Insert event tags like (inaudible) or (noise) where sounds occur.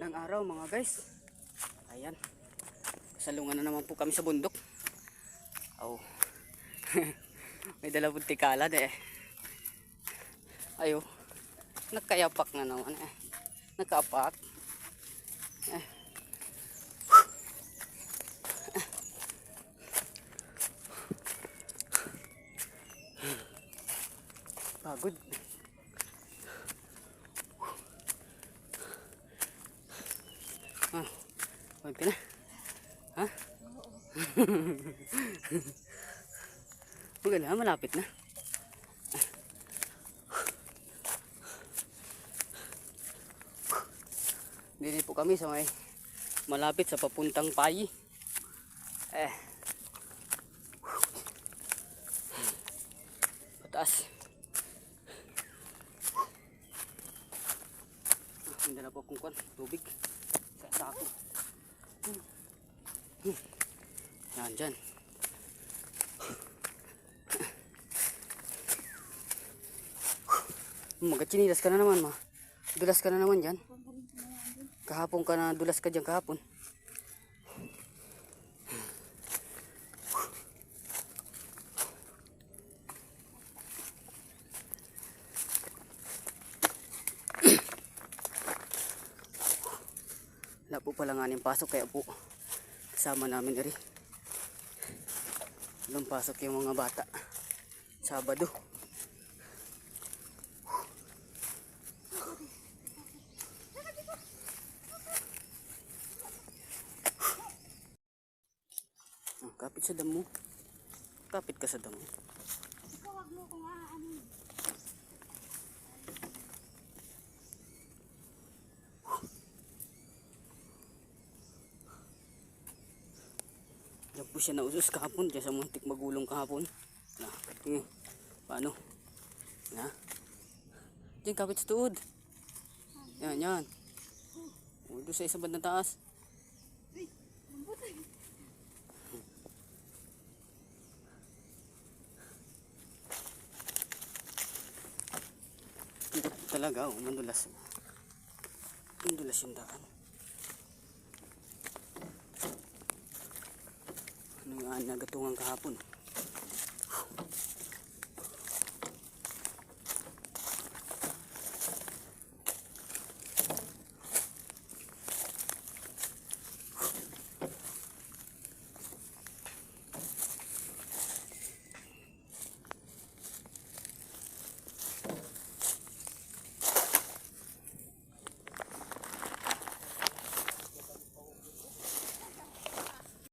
Magandang araw mga guys. Ayan. Salungan na naman po kami sa bundok. Oh. (laughs) May dala pong tikalad eh. Ayo. Nagkayapak na naman eh. Nakapak. Eh. Pagod. Konti na. Ha? Maganda, malapit na. Dito po kami sa may malapit sa papuntang payi. Eh. Pataas. Ah, Hindi na po kung kwan, tubig. Sa sako. Hmm. Hmm. Yan, dyan. Magachinilas ka na naman, ma. Dulas ka na naman dyan. Kahapon ka na dulas ka dyan kahapon. Wala po pala nga ng pasok kaya po kasama namin rin. Walang pasok yung mga bata. Sabado. Kapit sa damo. Kapit ka sa damo. Ikaw wag mo kung ano. Po siya nausos kahapon. Diyan sa muntik magulong kahapon. Na, tingin. Paano? Na? Diyan kapit sa tuod. Yan, yan. O, doon sa isang bandang taas. Talaga, oh, mandulas. Mandulas yung daan. Ano yung nagatungan kahapon?